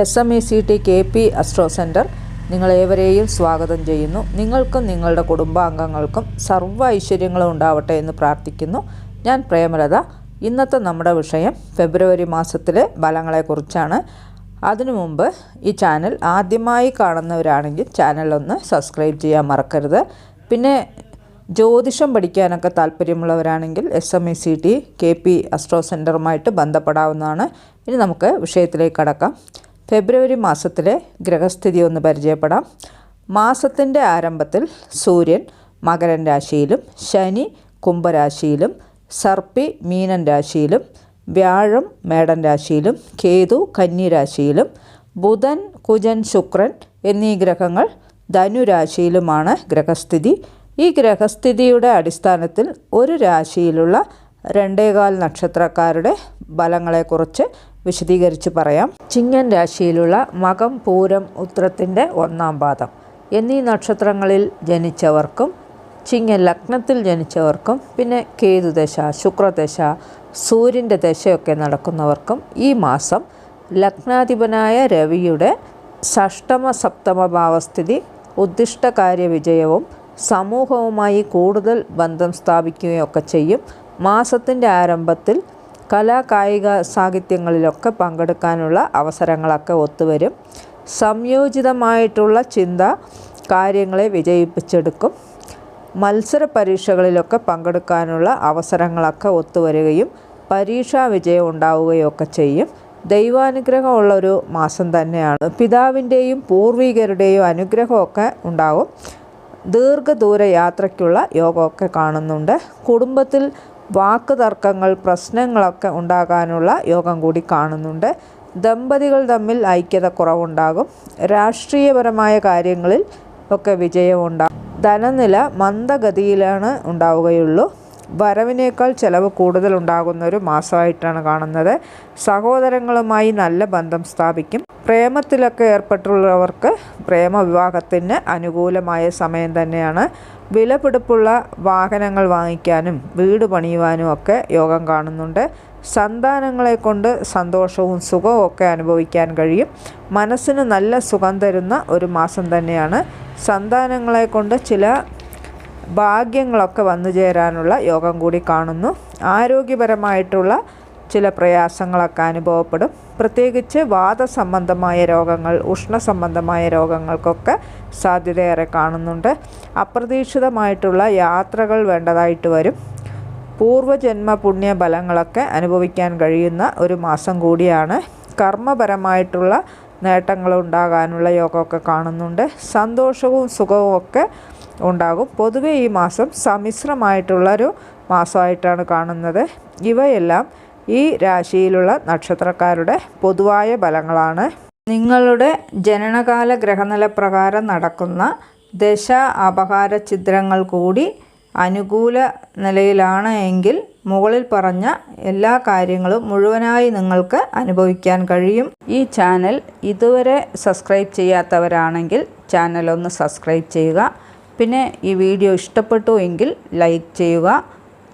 S M E C T K P astro centre നിങ്ങളേവരെയും സ്വാഗതം ചെയ്യുന്നു. നിങ്ങൾക്കും നിങ്ങളുടെ കുടുംബാംഗങ്ങൾക്കും സർവ ഐശ്വര്യങ്ങളും ഉണ്ടാവട്ടെ എന്ന് പ്രാർത്ഥിക്കുന്നു. ഞാൻ പ്രേമലത. ഇന്നത്തെ നമ്മുടെ വിഷയം ഫെബ്രുവരി മാസത്തിലെ ഫലങ്ങളെക്കുറിച്ചാണ്. അതിനു മുമ്പ് ഈ ചാനൽ ആദ്യമായി കാണുന്നവരാണെങ്കിൽ ചാനലൊന്ന് സബ്സ്ക്രൈബ് ചെയ്യാൻ മറക്കരുത്. പിന്നെ ജ്യോതിഷം പഠിക്കാനൊക്കെ താല്പര്യമുള്ളവരാണെങ്കിൽ S M E C T K P astro സെന്ററുമായിട്ട് ബന്ധപ്പെടാവുന്നതാണ്. ഇനി നമുക്ക് വിഷയത്തിലേക്ക് കടക്കാം. ഫെബ്രുവരി മാസത്തിലെ ഗ്രഹസ്ഥിതി ഒന്ന് പരിചയപ്പെടാം. മാസത്തിന്റെ ആരംഭത്തിൽ സൂര്യൻ മകരൻ രാശിയിലും ശനി കുംഭരാശിയിലും സർപ്പി മീനൻ രാശിയിലും വ്യാഴം മേടൻ രാശിയിലും കേതു കന്നി രാശിയിലും ബുധൻ കുജൻ ശുക്രൻ എന്നീ ഗ്രഹങ്ങൾ ധനുരാശിയിലുമാണ് ഗ്രഹസ്ഥിതി. ഈ ഗ്രഹസ്ഥിതിയുടെ അടിസ്ഥാനത്തിൽ ഒരു രാശിയിലുള്ള രണ്ടേകാൽ നക്ഷത്രക്കാരുടെ ഫലങ്ങളെക്കുറിച്ച് വിശദീകരിച്ച് പറയാം. ചിങ്ങൻ രാശിയിലുള്ള മകം പൂരം ഉത്രത്തിന്റെ ഒന്നാം പാദം. എന്നീ നക്ഷത്രങ്ങളിൽ ജനിച്ചവർക്കും ചിങ്ങൻ ലഗ്നത്തിൽ ജനിച്ചവർക്കും പിന്നെ കേതുദശ ശുക്രദശ സൂര്യന്റെ ദശയൊക്കെ നടക്കുന്നവർക്കും ഈ മാസം ലഗ്നാധിപനായ രവിയുടെ ഷഷ്ടമ സപ്തമ ഭാവസ്ഥിതി ഉദ്ദിഷ്ടകാര്യ വിജയവും സമൂഹവുമായി കൂടുതൽ ബന്ധം സ്ഥാപിക്കുകയൊക്കെ ചെയ്യും. മാസത്തിന്റെ ആരംഭത്തിൽ കലാ കായിക സാഹിത്യങ്ങളിലൊക്കെ പങ്കെടുക്കാനുള്ള അവസരങ്ങളൊക്കെ ഒത്തുവരും. സംയോജിതമായിട്ടുള്ള ചിന്ത കാര്യങ്ങളെ വിജയിപ്പിച്ചെടുക്കും. മത്സര പരീക്ഷകളിലൊക്കെ പങ്കെടുക്കാനുള്ള അവസരങ്ങളൊക്കെ ഒത്തുവരികയും പരീക്ഷാ വിജയം ഉണ്ടാവുകയൊക്കെ ചെയ്യും. ദൈവാനുഗ്രഹമുള്ളൊരു മാസം തന്നെയാണ്. പിതാവിന്റെയും പൂർവികരുടെയും അനുഗ്രഹമൊക്കെ ഉണ്ടാകും ദീർഘദൂര യാത്രയ്ക്കുള്ള യോഗമൊക്കെ കാണുന്നുണ്ട്. കുടുംബത്തിൽ വാക്ക് തർക്കങ്ങൾ പ്രശ്നങ്ങളൊക്കെ ഉണ്ടാകാനുള്ള യോഗം കൂടി കാണുന്നുണ്ട്. ദമ്പതികൾ തമ്മിൽ ഐക്യത കുറവുണ്ടാകും. രാഷ്ട്രീയപരമായ കാര്യങ്ങളിൽ ഒക്കെ വിജയമുണ്ടാകും. ധനനില മന്ദഗതിയിലാണ് ഉണ്ടാവുകയുള്ളൂ. വരവിനേക്കാൾ ചെലവ് കൂടുതൽ ഉണ്ടാകുന്ന ഒരു മാസമായിട്ടാണ് കാണുന്നത്. സഹോദരങ്ങളുമായി നല്ല ബന്ധം സ്ഥാപിക്കും. പ്രേമത്തിലൊക്കെ ഏർപ്പെട്ടുള്ളവർക്ക് പ്രേമവിവാഹത്തിന് അനുകൂലമായ സമയം തന്നെയാണ്. വിലപിടിപ്പുള്ള വാഹനങ്ങൾ വാങ്ങിക്കാനും വീട് പണിയുവാനും ഒക്കെ യോഗം കാണുന്നുണ്ട്. സന്താനങ്ങളെ കൊണ്ട് സന്തോഷവും സുഖവും ഒക്കെ അനുഭവിക്കാൻ കഴിയും. മനസ്സിന് നല്ല സുഖം തരുന്ന ഒരു മാസം തന്നെയാണ്. സന്താനങ്ങളെ കൊണ്ട് ചില ഭാഗ്യങ്ങളൊക്കെ വന്നു ചേരാനുള്ള യോഗം കൂടി കാണുന്നു. ആരോഗ്യപരമായിട്ടുള്ള ചില പ്രയാസങ്ങളൊക്കെ അനുഭവപ്പെടും. പ്രത്യേകിച്ച് വാദസംബന്ധമായ രോഗങ്ങൾ ഉഷ്ണസംബന്ധമായ രോഗങ്ങൾക്കൊക്കെ സാധ്യതയേറെ കാണുന്നുണ്ട്. അപ്രതീക്ഷിതമായിട്ടുള്ള യാത്രകൾ വേണ്ടതായിട്ട് വരും. പൂർവജന്മ പുണ്യ ഫലങ്ങളൊക്കെ അനുഭവിക്കാൻ കഴിയുന്ന ഒരു മാസം കൂടിയാണ്. കർമ്മപരമായിട്ടുള്ള നേട്ടങ്ങൾ ഉണ്ടാകാനുള്ള യോഗമൊക്കെ കാണുന്നുണ്ട്. സന്തോഷവും സുഖവും ഒക്കെ ഉണ്ടാകും. പൊതുവേ ഈ മാസം സമ്മിശ്രമായിട്ടുള്ളൊരു മാസമായിട്ടാണ് കാണുന്നത്. ഇവയെല്ലാം ഈ രാശിയിലുള്ള നക്ഷത്രക്കാരുടെ പൊതുവായ ഫലങ്ങളാണ്. നിങ്ങളുടെ ജനനകാല ഗ്രഹനില പ്രകാരം നടക്കുന്ന ദശ അപഹാര ചിത്രങ്ങൾ കൂടി അനുകൂല നിലയിലാണ് എങ്കിൽ മുകളിൽ പറഞ്ഞ എല്ലാ കാര്യങ്ങളും മുഴുവനായി നിങ്ങൾക്ക് അനുഭവിക്കാൻ കഴിയും. ഈ ചാനൽ ഇതുവരെ സബ്സ്ക്രൈബ് ചെയ്യാത്തവരാണെങ്കിൽ ചാനൽ ഒന്ന് സബ്സ്ക്രൈബ് ചെയ്യുക. പിന്നെ ഈ വീഡിയോ ഇഷ്ടപ്പെട്ടു എങ്കിൽ ലൈക്ക് ചെയ്യുക.